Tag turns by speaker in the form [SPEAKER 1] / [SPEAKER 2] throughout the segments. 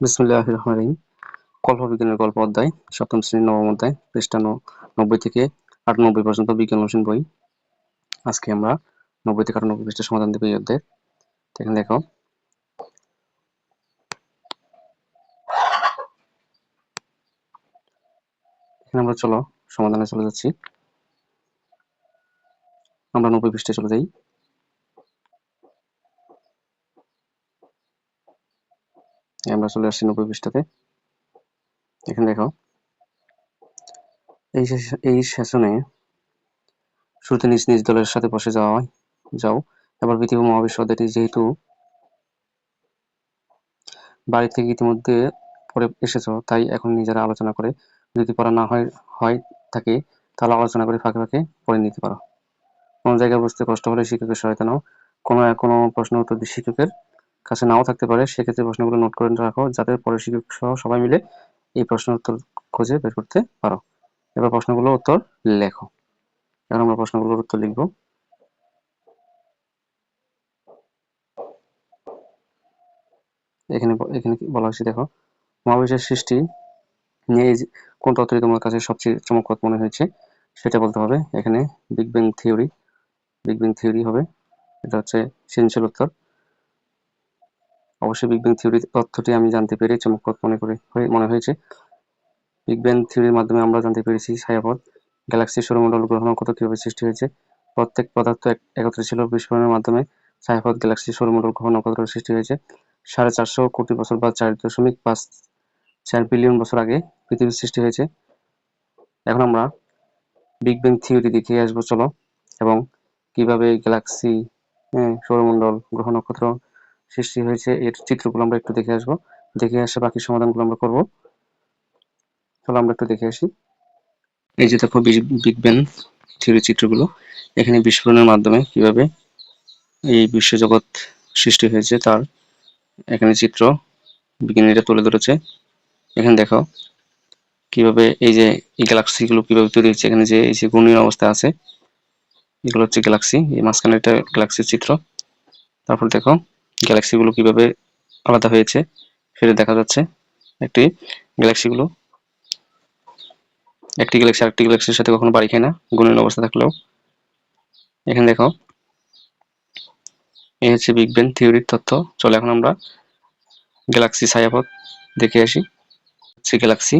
[SPEAKER 1] বিসমুল্লাহ রহমান রহিম কল্প বিজ্ঞানের গল্প অধ্যায়, সপ্তম শ্রেণির নবম অধ্যায়, পৃষ্ঠা নব্বই থেকে আটানব্বই পর্যন্ত বিজ্ঞান অনুশীলন বই। আজকে আমরা নব্বই থেকে আটানব্বই পৃষ্ঠা সমাধান দেবো এই অধ্যায় এখানে দেখো। এখানে আমরা চলো, সমাধানে চলে যাচ্ছি। আমরা নব্বই পৃষ্ঠায় চলে যাই। আমরা চলে আসছি নব্বই পৃষ্ঠাতে। এখানে দেখো। এই এই সেশনে শুরুতে নিজ নিজ দলের সাথে বসে যাওয়া যাও। এবার পৃথিবী মহাবিশ্ব যেহেতু বাড়ি থেকে ইতিমধ্যে পরে এসেছ, তাই এখন নিজেরা আলোচনা করে যদি পড়া না হয় হয় থাকে, তাহলে আলোচনা করে ফাঁকে ফাঁকে পড়ে নিতে পারো। কোনো জায়গায় বুঝতে কষ্ট হলে শিক্ষকের সহায়তা নাও। কোনো কোনো প্রশ্ন উত্তর শিক্ষকের কাছে নাও থাকতে পারে, সেক্ষেত্রে প্রশ্নগুলো নোট করে রাখো, যাতে পরে শিক্ষক সহ সবাই মিলে এই প্রশ্নের উত্তর খুঁজে বের করতে পারো। এবার প্রশ্নগুলো উত্তর লেখো। এখন আমরা প্রশ্নগুলোর উত্তর লিখব। এখানে এখানে বলা হয়েছে দেখো, মহাবিশ্বের সৃষ্টি নিয়ে কোন তত্ত্বটি তোমার কাছে সবচেয়ে চমকপ্রদ মনে হয়েছে, সেটা বলতে হবে। এখানে big bang theory big bang theory হবে। এটা হচ্ছে সৃজনশীল উত্তর। অবশ্যই বিগ ব্যাং থিওরি তথ্যটি আমি জানতে পেরে চমকপ্রদ মনে করে মনে হয়েছে। বিগ ব্যাং থিওরির মাধ্যমে আমরা জানতে পেরেছি ছায়াপথ গ্যালাক্সি সৌরমণ্ডল গ্রহ নক্ষত্র কীভাবে সৃষ্টি হয়েছে। প্রত্যেক পদার্থ একত্রে ছিল বিস্ফোরণের মাধ্যমে। ছায়াপথ গ্যালাক্সি সৌরমণ্ডল গ্রহ নক্ষত্র সৃষ্টি হয়েছে? সাড়ে চারশো কোটি বছর বা চার দশমিক পাঁচ, চার বিলিয়ন বছর আগে পৃথিবীর সৃষ্টি হয়েছে। এখন আমরা বিগ ব্যাং থিওরি দেখে আসব, চলো। এবং কীভাবে গ্যালাক্সি সৌরমণ্ডল গ্রহ নক্ষত্র সৃষ্টি হয়েছে। এর চিত্রগুলো আমরা একটু দেখে আসব। দেখে আসে বাকি সমাধানগুলো আমরা করব। চলো আমরা একটু দেখে আসি। এই যে দেখো বিগ থিওরি চিত্রগুলো। এখানে বিস্ফোরণের মাধ্যমে কীভাবে এই বিশ্বজগৎ সৃষ্টি হয়েছে তার এখানে চিত্র বিজ্ঞানীরা তুলে ধরেছে। এখানে দেখো কীভাবে এই যে এই গ্যালাক্সিগুলো কীভাবে তৈরি হচ্ছে এখানে যে এই যে ঘূর্ণীয় অবস্থা আছে, এগুলো হচ্ছে গ্যালাক্সি এই মাঝখানে একটা গ্যালাক্সির চিত্র। তারপর দেখো গ্যালাক্সিগুলো কীভাবে আলাদা হয়েছে সেটা দেখা যাচ্ছে। একটি গ্যালাক্সিগুলো একটি গ্যালাক্সি আরেকটি গ্যালাক্সির সাথে কখনো বাড়ি খায় না গুণের অবস্থা থাকলেও। এখানে দেখো এই হচ্ছে বিগ ব্যাং থিওরির তথ্য চলে এখন আমরা গ্যালাক্সি ছায়াপথ দেখে আসি। হচ্ছে গ্যালাক্সি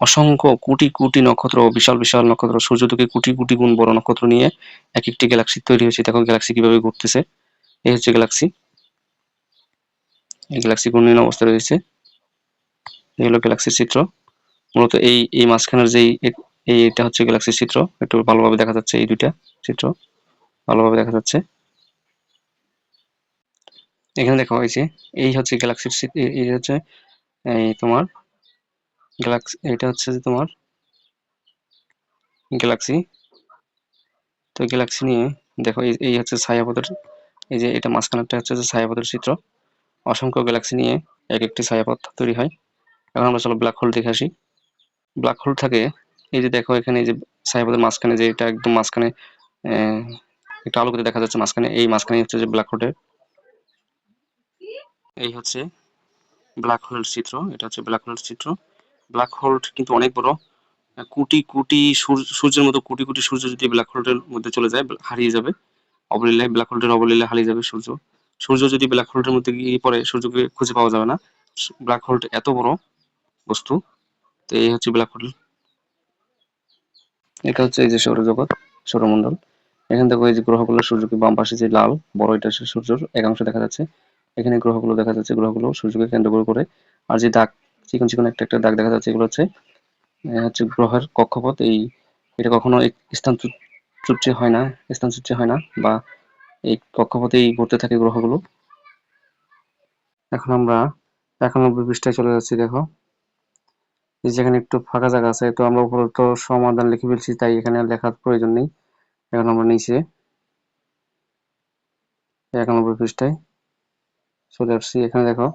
[SPEAKER 1] অসংখ্য কোটি কোটি নক্ষত্র, বিশাল বিশাল নক্ষত্র, সূর্য থেকে কোটি কোটি গুণ বড় নক্ষত্র নিয়ে এক একটি গ্যালাক্সি তৈরি হয়েছে। দেখো গ্যালাক্সি কীভাবে ঘুরতেছে। এই হচ্ছে গ্যালাক্সি এই গ্যালাক্সি ঘূর্ণীয় অবস্থা রয়েছে? এই হলো গ্যালাক্সির চিত্র। মূলত এই এই মাঝখানের যেই এই এটা হচ্ছে গ্যালাক্সির চিত্র। একটু ভালোভাবে দেখা যাচ্ছে এই দুইটা চিত্র। ভালোভাবে দেখা যাচ্ছে। এখানে দেখা হয়েছে এই হচ্ছে গ্যালাক্সির এই হচ্ছে, এই তোমার গ্যালাক্সি এটা হচ্ছে যে তোমার গ্যালাক্সি তো গ্যালাক্সি নিয়ে দেখো এই হচ্ছে ছায়াপথের, এই যে এটা মাঝখানেরটা হচ্ছে যে ছায়াপথের চিত্র। অসংখ্য গ্যালাক্সি নিয়ে এক একটি ছায়াপথ তৈরি হয়। এখন আমরা চলো ব্ল্যাক হোল দেখে আসি। ব্ল্যাক হোল থাকে, এই যে দেখো এখানে যে ছায়াপথের মাঝখানে যে এটা একদম মাঝখানে একটা আলোকিত দেখা যাচ্ছে মাঝখানে, এই মাঝখানে হচ্ছে যে ব্ল্যাক হোলের এই হচ্ছে ব্ল্যাক হোলের চিত্র, এটা হচ্ছে ব্ল্যাক হোলের চিত্র। ব্ল্যাক হোল কিন্তু অনেক বড়, কোটি কোটি সূর্যের মতো কোটি কোটি সূর্য যদি ব্ল্যাক হোলের মধ্যে চলে যায়, হারিয়ে যাবে। অবলীলায় ব্ল্যাক হোলের অবলীলায় হারিয়ে যাবে সূর্য। সূর্য যদি ব্ল্যাক হোলের মধ্যে গিয়ে পড়ে, সূর্যকে খুঁজে পাওয়া যাবে না। ব্ল্যাক হোল এত বড় বস্তু, তো এই হচ্ছে ব্ল্যাক হোল এটা হচ্ছে এই যে সৌরজগৎ, সৌরমণ্ডল। এখান থেকে এই যে গ্রহগুলো, সূর্যকে বাম পাশে যে লাল, বড় এটা সূর্যের একাংশ দেখা যাচ্ছে। এখানে গ্রহগুলো দেখা যাচ্ছে, গ্রহগুলো সূর্যকে কেন্দ্র করে করে। আর যে দাগ, চিকন চিকন একটা একটা দাগ দেখা যাচ্ছে, এগুলো হচ্ছে হচ্ছে গ্রহের কক্ষপথ। এই, এটা কখনো স্থান চুচ্চে হয় না, স্থান চুচ্চে হয় না বা এই কক্ষপথেই ঘুরতে থাকে গ্রহগুলো। এখন আমরা একানব্বই পৃষ্ঠায় চলে যাচ্ছি, দেখো। যেখানে একটু ফাঁকা জায়গা আছে, তো আমরা উপরে তো সমাধান লিখে ফেলছি, তাই এখানে লেখার প্রয়োজন নেই। এখন আমরা নিচে একানব্বই পৃষ্ঠায় চলে আসছি। এখানে দেখো,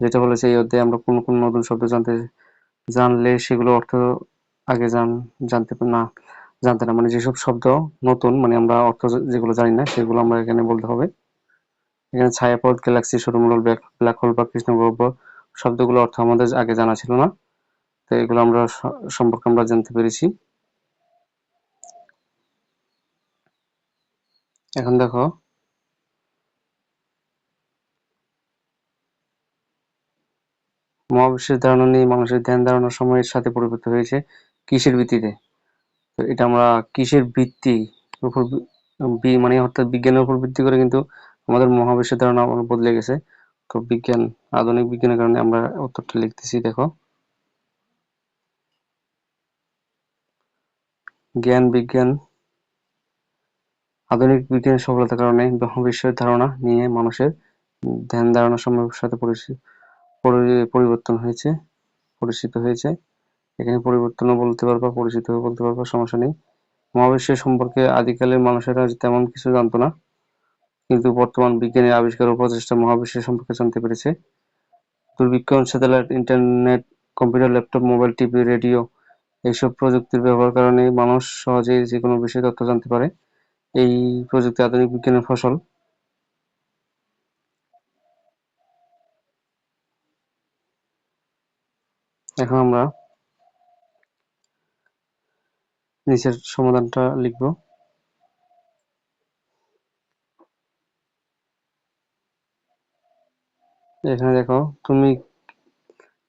[SPEAKER 1] যেটা বলেছে এই অধ্যায়ে, আমরা কোন কোন নতুন শব্দ জানতে জানলে সেগুলো অর্থ আগে জান, জানতে না জানতে না মানে যেসব শব্দ নতুন মানে আমরা অর্থ যেগুলো জানি না, সেগুলো আমরা এখানে বলতে হবে। এখানে ছায়াপথ, গ্যালাক্সি সৌরমণ্ডল ব্ল্যাক হোল বা কৃষ্ণগহ্বর শব্দগুলো অর্থ আমাদের আগে জানা ছিল না। তো এগুলো আমরা সম্পর্কে আমরা জানতে পেরেছি। এখন দেখো। মহাবিশ্বের ধারণা নিয়ে মানুষের ধ্যান ধারণার সময়ের সাথে পরিবর্তিত হয়েছে কিসের ভিত্তিতে? এটা আমরা কিসের ভিত্তি উপর মানে অর্থাৎ বিজ্ঞানের উপর ভিত্তি করে কিন্তু আমাদের মহাবিশ্বের ধারণা বদলে গেছে। তো বিজ্ঞান, আধুনিক বিজ্ঞানের কারণে আমরা উত্তরটা লিখতেছি, দেখো। জ্ঞান, বিজ্ঞান, আধুনিক বিজ্ঞানের সফলতার কারণে মহাবিশ্বের ধারণা নিয়ে মানুষের ধ্যান ধারণা সময়ের সাথে পরিবর্তন হয়েছে, পরিচিত হয়েছে। এখানে পরিবর্তনও বলতে পারবা পরিচিত বলতে পারবা, সমস্যা নেই। মহাবিশ্বের সম্পর্কে আদিকালের মানুষেরা তেমন কিছু জানতো না, কিন্তু বর্তমান বিজ্ঞানের আবিষ্কার ও প্রচেষ্টা মহাবিশ্বের সম্পর্কে জানতে পেরেছে। দূরবীক্ষণ satellite, internet, computer, laptop, mobile, TV, radio, এইসব প্রযুক্তির ব্যবহার কারণে মানুষ সহজেই যে কোনো বিষয়ে তথ্য জানতে পারে। এই প্রযুক্তি আধুনিক বিজ্ঞানের ফসল। এখন আমরা নিচের সমাধানটা লিখব। এখানে দেখো, তুমি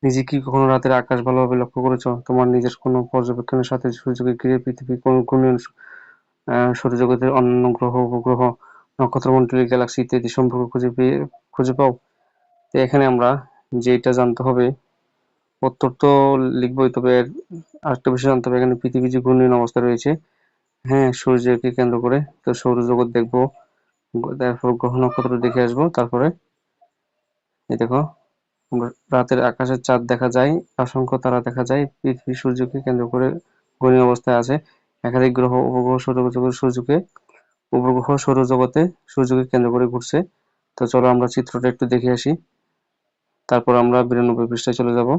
[SPEAKER 1] নিজে কি কখনো রাতের আকাশ ভালোভাবে লক্ষ্য করেছ? তোমার নিজের কোনো পর্যবেক্ষণের সাথে সূর্যকে ঘিরে পৃথিবী কোন কোন সৌরজগতের অন্যান্য গ্রহ, উপগ্রহ, নক্ষত্রমণ্ডলী, গ্যালাক্সি ইত্যাদি সম্পর্ক খুঁজে পেয়ে, খুঁজে পাও? তো এখানে আমরা যেটা জানতে হবে উত্তর তো লিখবই, তবে আরেকটা বিষয় জানতে হবে, এখানে পৃথিবী যে ঘূর্ণয়ন অবস্থা রয়েছে হ্যাঁ সূর্যকে কেন্দ্র করে, তো সৌরজগৎ দেখব, তারপর গ্রহ নক্ষত্র দেখে আসব, তারপরে, এই দেখো রাতের আকাশে চাঁদ দেখা যায়, অসংখ্য তারা দেখা যায়, পৃথিবী সূর্যকে কেন্দ্র করে ঘূর্ণি অবস্থায় আছে, একাধিক গ্রহ, উপগ্রহ সৌরজগৎ সূর্যকে, উপগ্রহ সৌরজগতে সূর্যকে কেন্দ্র করে ঘুরছে, তো চলো আমরা চিত্রটা একটু দেখে আসি, তারপর আমরা বিরানব্বই পৃষ্ঠায় চলে যাব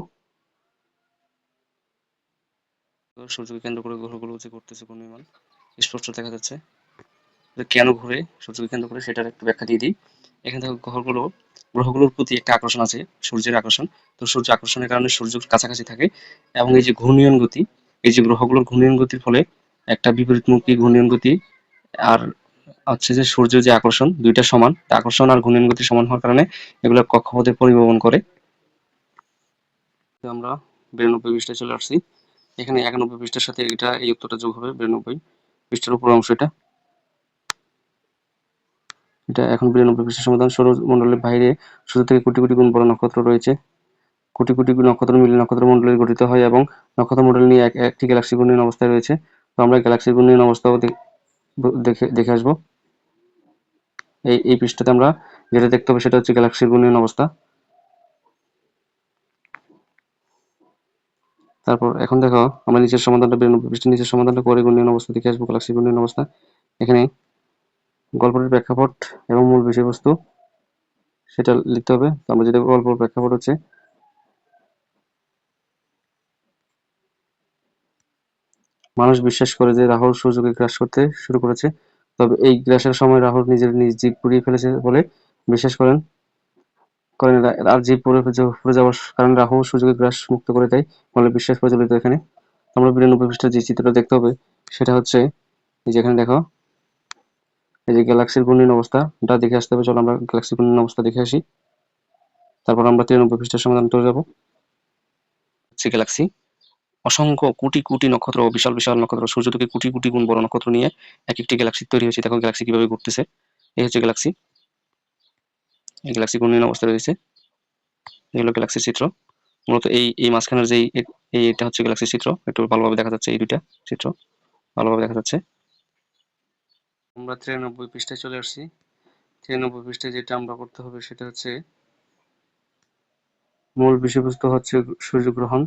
[SPEAKER 1] সূর্যকে কেন্দ্র করে গ্রহগুলো যে ঘুরতেছে ঘূর্ণিমান স্পষ্ট দেখা যাচ্ছে। কেন ঘুরে সূর্যকে কেন্দ্র করে সেটার একটু ব্যাখ্যা দিয়ে দিই। এখানে দেখো গ্রহগুলো, গ্রহগুলোর প্রতি একটা আকর্ষণ আছে, সূর্যের আকর্ষণ। তো সূর্য আকর্ষণের কারণে সূর্য কাছাকাছি থাকে এবং এই যে ঘূর্ণিয়ন গতি, এই যে গ্রহগুলোর ঘূর্ণিয়ন গতির ফলে একটা বিপরীতমুখী ঘূর্ণিয়ন গতি আর হচ্ছে যে সূর্য যে আকর্ষণ, দুইটা সমান আকর্ষণ আর ঘূর্ণিয়ন গতি সমান হওয়ার কারণে এগুলো কক্ষপথে পরিবহন করে। আমরা বিরানব্বই পৃষ্ঠায় চলে আসছি। এখানে একানব্বই পৃষ্ঠার সাথে এটা, এই উত্তরটা যোগ হবে বিরানব্বই পৃষ্ঠার উপর অংশ এটা। এটা এখন বিরানব্বই পৃষ্ঠের সমাধান। সৌরমণ্ডলের বাইরে সূর্য থেকে কোটি কোটি গুণ বড় নক্ষত্র রয়েছে। কোটি কোটি নক্ষত্র মিলে নক্ষত্র মন্ডলে গঠিত হয় এবং নক্ষত্র মন্ডল নিয়ে এক, একটি গ্যালাক্সি ঘূর্ণয়ন অবস্থায় রয়েছে। তো আমরা গ্যালাক্সি ঘূর্ণয়ন অবস্থাও দেখে দেখে আসব। এই এই পৃষ্ঠাতে আমরা যেটা দেখতে হবে সেটা হচ্ছে গ্যালাক্সির ঘূর্ণয়ন অবস্থা। তারপর এখন দেখো, আমরা নিচের সমাধানটা বিরানব্বই পৃষ্ঠের নিচের সমাধানটা করে ঘূর্ণয়ন অবস্থা দেখে আসব গ্যালাক্সি ঘূর্ণয়ন অবস্থা এখানে গল্পটির প্রেক্ষাপট এবং মূল বিষয়বস্তু সেটা লিখতে হবে। আমরা যেটা গল্প প্রেক্ষাপট হচ্ছে, মানুষ বিশ্বাস করে যে রাহুল সূর্যকে গ্রাস করতে শুরু করেছে। তবে এই গ্রাসের সময় রাহুল নিজের নিজ জীব পুড়িয়ে ফেলেছে বলে বিশ্বাস করেন করেন আর জীব পুড়ে পুড়ে যাওয়ার কারণে রাহু সূর্যকে গ্রাস মুক্ত করে দেয় বলে বিশ্বাস প্রচলিত এখানে। আমরা বিরানব্বই পৃষ্ঠার যে চিত্রটা দেখতে হবে, সেটা হচ্ছে এই যেখানে দেখো, এই যে গ্যালাক্সির ঘূর্ণয়ন অবস্থাটা দেখে আসতে হবে, চলো আমরা গ্যালাক্সির ঘূর্ণয়ন অবস্থা দেখে আসি। তারপর আমরা তিরানব্বই পৃষ্ঠার সমাধান চলে যাব। হচ্ছে গ্যালাক্সি অসংখ্য কোটি কোটি নক্ষত্র, বিশাল বিশাল নক্ষত্র সূর্য থেকে কোটি কোটি গুণ বড় নক্ষত্র নিয়ে এক একটি গ্যালাক্সি তৈরি হয়েছে। দেখো গ্যালাক্সি কীভাবে ঘুরতেছে। এই হচ্ছে গ্যালাক্সি গ্যালাক্সি ঘূর্ণয়ন অবস্থা রয়েছে? এগুলো গ্যালাক্সির চিত্র। মূলত এই এই মাঝখানের যেই, এই এটা হচ্ছে গ্যালাক্সির চিত্র। একটু ভালোভাবে দেখা যাচ্ছে এই দুইটা চিত্র। ভালোভাবে দেখা যাচ্ছে। আমরা তিরানব্বই পৃষ্ঠায় চলে আসছি। তিরানব্বই পৃষ্ঠায় যেটা আমরা করতে হবে সেটা হচ্ছে, মূল বিষয়বস্তু হচ্ছে সূর্যগ্রহণ।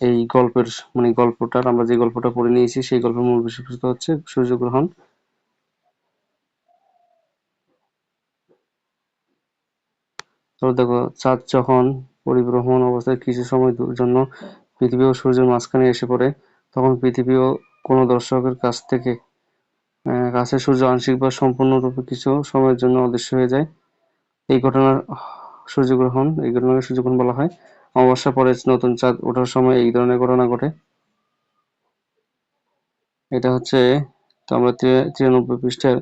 [SPEAKER 1] এই গল্পের মানে গল্পটার আমরা যে গল্পটা পড়ে নিয়েছি, সেই গল্পের মূল বিষয়বস্তু হচ্ছে সূর্যগ্রহণ। তো দেখো, চাঁদ যখন পরিভ্রমণ অবস্থায় কিছু সময় জন্য পৃথিবী ও সূর্যের মাঝখানে এসে পড়ে, তখন পৃথিবী ও কোনো দর্শকের কাছ থেকে কাছে সূর্য আংশিক বা সম্পূর্ণরূপে কিছু সময়ের জন্য অদৃশ্য হয়ে যায়। এই ঘটনার সূর্যগ্রহণ এই ঘটনাকে সূর্যগ্রহণ বলা হয়। অমাবস্যা পরে নতুন চাঁদ ওঠার সময় এই ধরনের ঘটনা ঘটে। এটা হচ্ছে, তো আমরা তিরানব্বই পৃষ্ঠার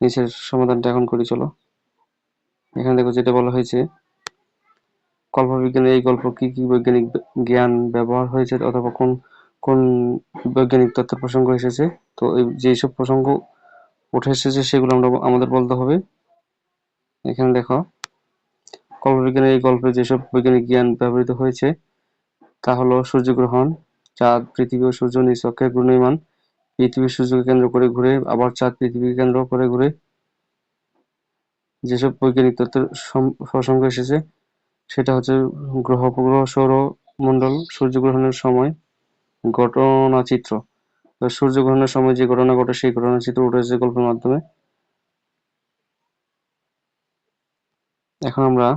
[SPEAKER 1] নিচের সমাধানটা এখন করি চলো। এখানে দেখো যেটা বলা হয়েছে কল্পবিজ্ঞানের এই গল্প কি কি বৈজ্ঞানিক জ্ঞান ব্যবহার হয়েছে অথবা কোন কোন বৈজ্ঞানিক তথ্যের প্রসঙ্গ এসেছে? তো যেসব প্রসঙ্গ উঠে এসেছে সেগুলো আমরা আমাদের বলতে হবে। এখানে দেখো কল্পবিজ্ঞানের এই গল্পে যেসব বৈজ্ঞানিক জ্ঞান ব্যবহৃত হয়েছে তা হলো সূর্যগ্রহণ, চাঁদ, পৃথিবী ও সূর্য নিজ অক্ষে ঘূর্ণয়মান। পৃথিবী সূর্যকে কেন্দ্র করে ঘুরে, আবার চাঁদ পৃথিবীকে কেন্দ্র করে ঘুরে। যেসব বৈজ্ঞানিক তত্ত্বের প্রসঙ্গ এসেছে সেটা হচ্ছে গ্রহ উপগ্রহ সৌরমণ্ডল সূর্যগ্রহণের সময় ঘটনাচিত্র। সূর্যগ্রহণের সময় যে ঘটনা ঘটে, সেই ঘটনাচিত্র উঠেছে গল্পের মাধ্যমে। এখন আমরা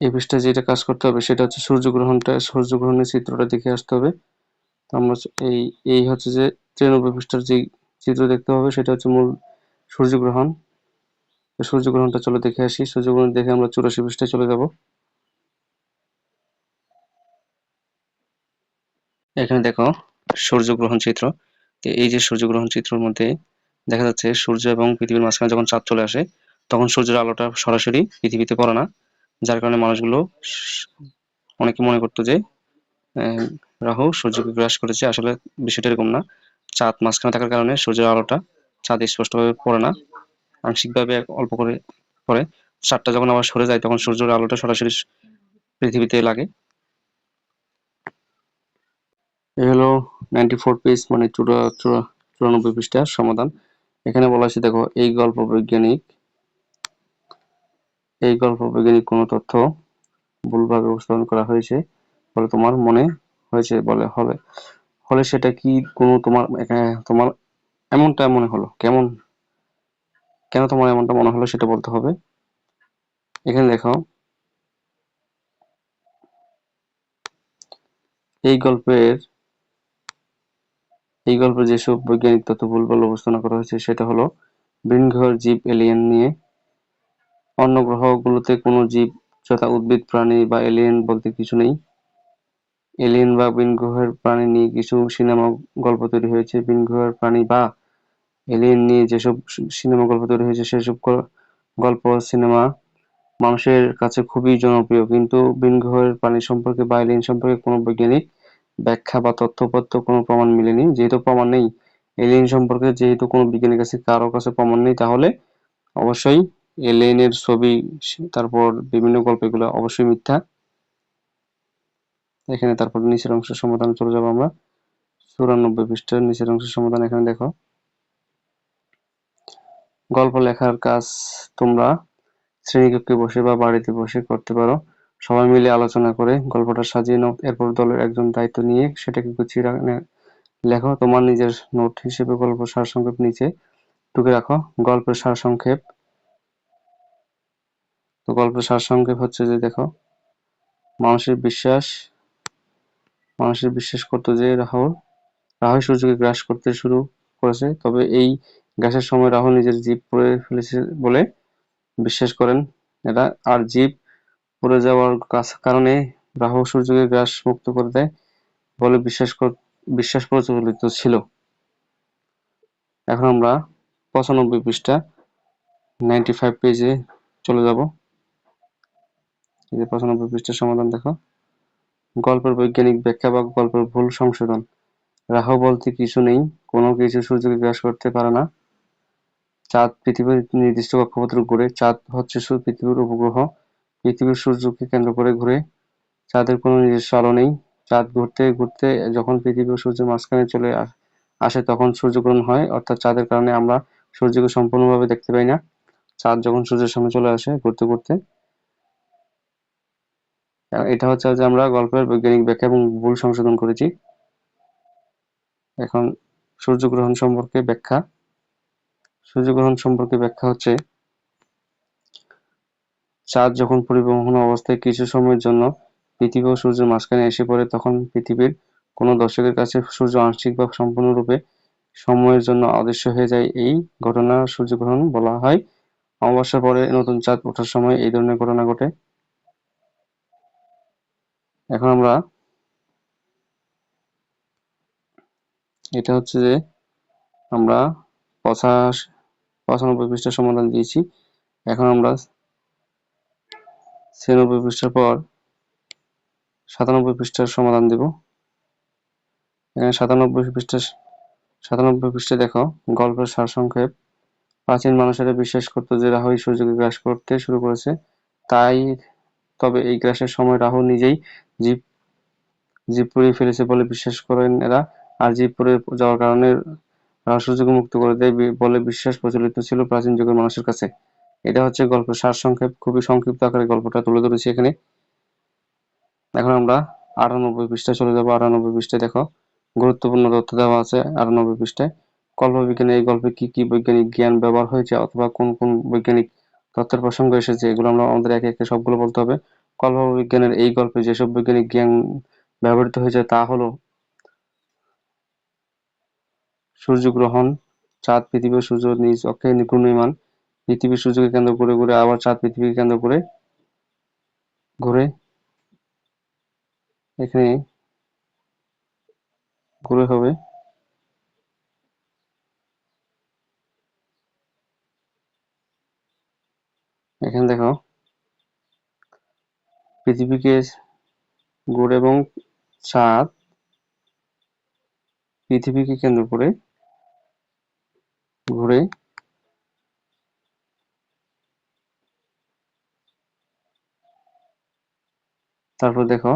[SPEAKER 1] এই পৃষ্ঠায় যেটা কাজ করতে হবে, সেটা হচ্ছে সূর্যগ্রহণটা, সূর্যগ্রহণের চিত্রটা দেখে আসতে হবে। আমরা এই এই হচ্ছে যে তিরানব্বই পৃষ্ঠার যে চিত্র দেখতে হবে, সেটা হচ্ছে মূল সূর্যগ্রহণ। সূর্যগ্রহণটা চলে দেখে আসি। সূর্যগ্রহণ দেখে আমরা চুরাশি পৃষ্ঠায় চলে যাব। এখানে দেখো সূর্যগ্রহণ চিত্র। এই যে সূর্যগ্রহণ চিত্রের মধ্যে দেখা যাচ্ছে সূর্য এবং পৃথিবীর মাঝখানে যখন চাঁদ চলে আসে, তখন সূর্যের আলোটা সরাসরি পৃথিবীতে পড়ে না। যার কারণে মানুষগুলো অনেকে মনে করতো যে রাহু সূর্যকে গ্রাস করেছে। আসলে বিষয়টা এরকম না। চাঁদ মাঝখানে থাকার কারণে সূর্যের আলোটা চাঁদ স্পষ্টভাবে পড়ে না। আংশিকভাবে অল্প করে পড়ে। চাঁদটা যখন আবার সরে যায়, তখন সূর্যের আলোটা সরাসরি পৃথিবীতে লাগে। এ হলো নাইনটি ফোর পেজ মানে চুরা চুরানব্বই পৃষ্ঠার সমাধান। এখানে বলা আছে, দেখো, এই গল্প বৈজ্ঞানিক, এই গল্প বৈজ্ঞানিক কোনো তথ্য ভুলভাবে উপস্থাপন করা হয়েছে বলে তোমার মনে হয়েছে বলে হবে হলে সেটা কি কোনো তোমার তোমার এমনটা মনে হলো? কেমন কেন তোমার এমনটা মনে হলো সেটা বলতে হবে? এখানে দেখো। এই গল্পের, এই গল্পে যেসব বৈজ্ঞানিক তথ্য ভুলভাল উপস্থাপনা করা হয়েছে সেটা হলো ভিনগ্রহের জীব এলিয়েন নিয়ে। অন্য গ্রহগুলোতে কোনো জীব যথা উদ্ভিদ, প্রাণী বা এলিয়েন বলতে কিছু নেই। এলিয়েন বা ভিনগ্রহের প্রাণী নিয়ে কিছু সিনেমা গল্প তৈরি হয়েছে। ভিনগ্রহের প্রাণী বা এলিয়েন নিয়ে যেসব সিনেমা গল্প তৈরি হয়েছে, সেসব গল্প সিনেমা মানুষের কাছে খুবই জনপ্রিয়। কিন্তু ভিনগ্রহের প্রাণী সম্পর্কে বা এলিয়েন সম্পর্কে কোনো বৈজ্ঞানিক ব্যাখ্যা বা তথ্যপত্র কোনো প্রমাণ মিলেনি। যেহেতু প্রমাণ নেই এলিয়েন সম্পর্কে যেহেতু কোনো বিজ্ঞানীর কাছে, কারও কাছে প্রমাণ নেই, তাহলে অবশ্যই এলিয়েনের ছবি তারপর বিভিন্ন গল্প এগুলো অবশ্যই মিথ্যা। এখানে তারপর নিচের অংশের সমাধান চলে যাব আমরা। চুরানব্বই পৃষ্ঠার নিচের অংশের সমাধান এখানে দেখো। গল্প লেখার কাজ তোমরা শ্রেণীকক্ষে বসে বা বাড়িতে বসে করতে পারো। সবাই মিলে আলোচনা করে গল্পটা সাজিয়ে নাও। এরপর দলের একজন দায়িত্ব নিয়ে সেটাকে গুছিয়ে লেখো। তোমার নিজের নোট হিসেবে গল্প সারসংক্ষেপ নিচে টুকে রাখো। গল্পের সারসংক্ষেপ তো গল্পের সারসংক্ষেপ হচ্ছে যে দেখো, মানুষের বিশ্বাস মানুষের বিশ্বাস করতো যে রাহুল রাহুল সূর্যকে গ্রাস করতে শুরু করেছে। তবে এই গ্রাসের সময় রাহুল নিজের জীব পড়ে ফেলেছে বলে বিশ্বাস করেন এটা আর জীব পড়ে যাওয়ার কারণে রাহু সূর্যকে গ্যাস মুক্ত করে দেয় বলে বিশ্বাস বিশ্বাস প্রচলিত ছিল। এখন আমরা পঁচানব্বই পৃষ্ঠা নাইনটি ফাইভ পেজে চলে যাব। এই যে পঁচানব্বই পৃষ্ঠার সমাধান দেখো। গল্পের বৈজ্ঞানিক ব্যাখ্যা বা গল্পের ভুল সংশোধন। রাহু বলতে কিছু নেই, কোনো কিছু সূর্যকে গ্রাস করতে পারে না। চাঁদ পৃথিবীর নির্দিষ্ট কক্ষপথে ঘুরে চাঁদ হচ্ছে পৃথিবীর উপগ্রহ। পৃথিবীর সূর্যকে কেন্দ্র করে ঘুরে চাঁদের কোনো নিজস্ব আলো নেই। চাঁদ ঘুরতে ঘুরতে যখন পৃথিবী ও সূর্যের মাঝখানে চলে আসে তখন সূর্যগ্রহণ হয়। অর্থাৎ চাঁদের কারণে আমরা সূর্যকে সম্পূর্ণভাবে দেখতে পাই না। চাঁদ যখন সূর্যের সামনে চলে আসে ঘুরতে ঘুরতে এটা হচ্ছে যে আমরা গল্পের বৈজ্ঞানিক ব্যাখ্যা এবং ভুল সংশোধন করেছি। এখন সূর্যগ্রহণ সম্পর্কে ব্যাখ্যা। সূর্যগ্রহণ সম্পর্কে ব্যাখ্যা হচ্ছে, চাঁদ যখন পরিবহন অবস্থায় কিছু সময়ের জন্য পৃথিবী ও সূর্যের মাঝখানে এসে পড়ে, তখন পৃথিবীর কোনো দর্শকের কাছে সূর্য আংশিক বা সম্পূর্ণরূপে সময়ের জন্য অদৃশ্য হয়ে যায়। এই ঘটনা সূর্যগ্রহণ বলা হয়। অমাবস্যার পরে নতুন চাঁদ ওঠার সময় এই ধরনের ঘটনা ঘটে। এখন আমরা, এটা হচ্ছে যে আমরা পঁচাশ পঁচানব্বই পৃষ্ঠার সমাধান দিয়েছি। এখন আমরা ছিয়ানব্বই পৃষ্ঠার পর সাতানব্বই পৃষ্ঠার সমাধান দেব। এখানে সাতানব্বই পৃষ্ঠা সাতানব্বই দেখো, গল্পের সারসংক্ষেপ। প্রাচীন মানুষেরা বিশ্বাস করতো যে রাহু সূর্যকে গ্রাস করতে শুরু করেছে। তাই তবে এই গ্রাসের সময় রাহু নিজেই জীব জীব পুড়িয়ে ফেলেছে বলে বিশ্বাস করেন এরা। আর জীব পুড়ে যাওয়ার কারণে সূর্যকে মুক্ত করে দেয় বলে বিশ্বাস প্রচলিত ছিল প্রাচীন যুগের মানুষের কাছে। এটা হচ্ছে গল্পের সারসংক্ষেপ। খুবই সংক্ষিপ্ত আকারে গল্পটা তুলে ধরেছি এখানে। এখন আমরা আটানব্বই পৃষ্ঠায় চলে যাব। আটানব্বই পৃষ্ঠায় দেখো, গুরুত্বপূর্ণ তথ্য দেওয়া আছে আটানব্বই পৃষ্ঠায়। কল্পবিজ্ঞানে এই গল্পে কি কি বৈজ্ঞানিক জ্ঞান ব্যবহার হয়েছে অথবা কোন কোন বৈজ্ঞানিক তথ্যের প্রসঙ্গ এসেছে? এগুলো আমরা আমাদের একে একে সবগুলো বলতে হবে। কল্পবিজ্ঞানের এই গল্পে যেসব বৈজ্ঞানিক জ্ঞান ব্যবহৃত হয়েছে তা হলো সূর্যগ্রহণ, চাঁদ, পৃথিবী সূর্য নিজ অক্ষে ঘূর্ণিমান পৃথিবী সূর্যকে কেন্দ্র করে ঘুরে, আবার চাঁদ, পৃথিবীকে কেন্দ্র করে ঘুরে। এখানে ঘুরে হবে। এখানে দেখো, পৃথিবীকে ঘুরে এবং চাঁদ পৃথিবীকে কেন্দ্র করে ঘুরে। তারপর দেখো।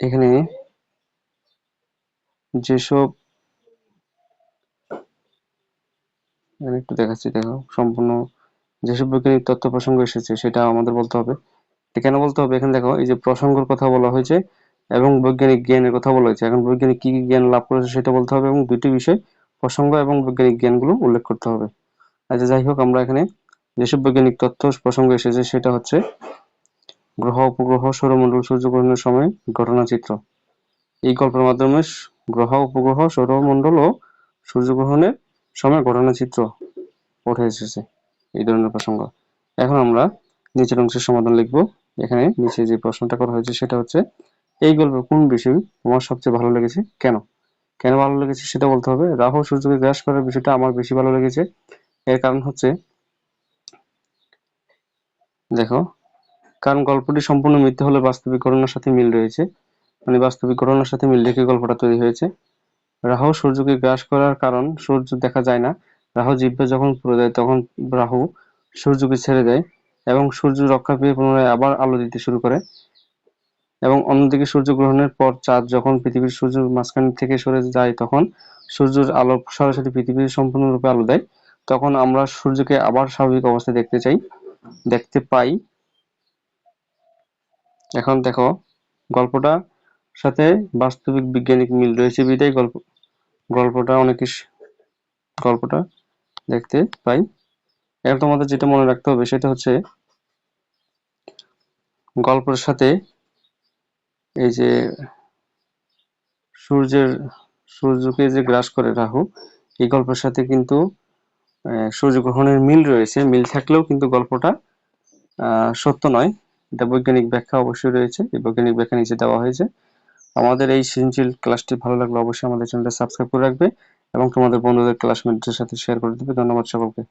[SPEAKER 1] এখানে যেসব একটু দেখাচ্ছি, দেখো, সম্পূর্ণ যেসব বৈজ্ঞানিক তথ্য প্রসঙ্গ এসেছে, সেটা আমাদের বলতে হবে। কেন বলতে হবে? এখানে দেখো, এই যে প্রসঙ্গের কথা বলা হয়েছে এবং বৈজ্ঞানিক জ্ঞানের কথা বলা হয়েছে। এখন বৈজ্ঞানিক কি কি জ্ঞান লাভ করেছে সেটা বলতে হবে এবং দুটি বিষয়, প্রসঙ্গ এবং বৈজ্ঞানিক জ্ঞানগুলো উল্লেখ করতে হবে। আচ্ছা যাই হোক, আমরা এখানে যেসব বৈজ্ঞানিক তথ্য প্রসঙ্গ এসেছে সেটা হচ্ছে গ্রহ, উপগ্রহ, সৌরমণ্ডল, সূর্যগ্রহণের সময় ঘটনাচিত্র। এই গল্পের মাধ্যমে গ্রহ, উপগ্রহ, সৌরমণ্ডল ও সূর্যগ্রহণের সময় ঘটনাচিত্র উঠে এসেছে। এই ধরনের প্রসঙ্গ। এখন আমরা নিচের অংশের সমাধান লিখব। এখানে নিচে যে প্রশ্নটা করা হয়েছে সেটা হচ্ছে, এই গল্পের কোন বিষয় তোমার সবচেয়ে ভালো লেগেছে? কেন? কেন ভালো লেগেছে সেটা বলতে হবে। রাহু সূর্যকে গ্রাস করার বিষয়টা আমার বেশি ভালো লেগেছে। এর কারণ হচ্ছে, দেখো, কারণ গল্পটি সম্পূর্ণ মিথ্যে হলে বাস্তবিক ঘটনার সাথে মিল রয়েছে। মানে বাস্তবিক ঘটনার সাথে মিল রেখে গল্পটা তৈরি হয়েছে। রাহু সূর্যকে গ্রাস করার কারণ সূর্য দেখা যায় না। রাহু জিব্বে যখন পুরো দেয়, তখন রাহু সূর্যকে ছেড়ে দেয়। এবং সূর্য রক্ষা পেয়ে পুনরায় আবার আলো দিতে শুরু করে। এবং অন্যদিকে সূর্যগ্রহণের পর চাঁদ যখন পৃথিবীর সূর্যের মাঝখান থেকে সরে যায় তখন সূর্যের আলো সরাসরি পৃথিবীর সম্পূর্ণরূপে আলো দেয়। তখন আমরা সূর্যকে আবার স্বাভাবিক অবস্থায় দেখতে চাই, দেখতে পাই। এখন দেখো গল্পটা সাথে বাস্তবিক বিজ্ঞানিক মিল রয়েছে। বিদায় গল্প, গল্পটা অনেক গল্পটা দেখতে পাই। এবার তোমাদের যেটা মনে রাখতে হবে সেটা হচ্ছে গল্পের সাথে এই যে সূর্যের, সূর্যকে যে গ্রাস করে রাহু, এই গল্পের সাথে কিন্তু সূর্যগ্রহণের মিল রয়েছে। মিল থাকলেও কিন্তু গল্পটা সত্য নয়। এটা বৈজ্ঞানিক ব্যাখ্যা অবশ্যই রয়েছে। এই বৈজ্ঞানিক ব্যাখ্যা নিচে দেওয়া হয়েছে। আমাদের এই সৃজনশীল ক্লাসটি ভালো লাগলে অবশ্যই আমাদের চ্যানেলটা সাবস্ক্রাইব করে রাখবে এবং তোমাদের বন্ধুদের ক্লাসমেটদের সাথে শেয়ার করে দেবে। ধন্যবাদ সকলকে।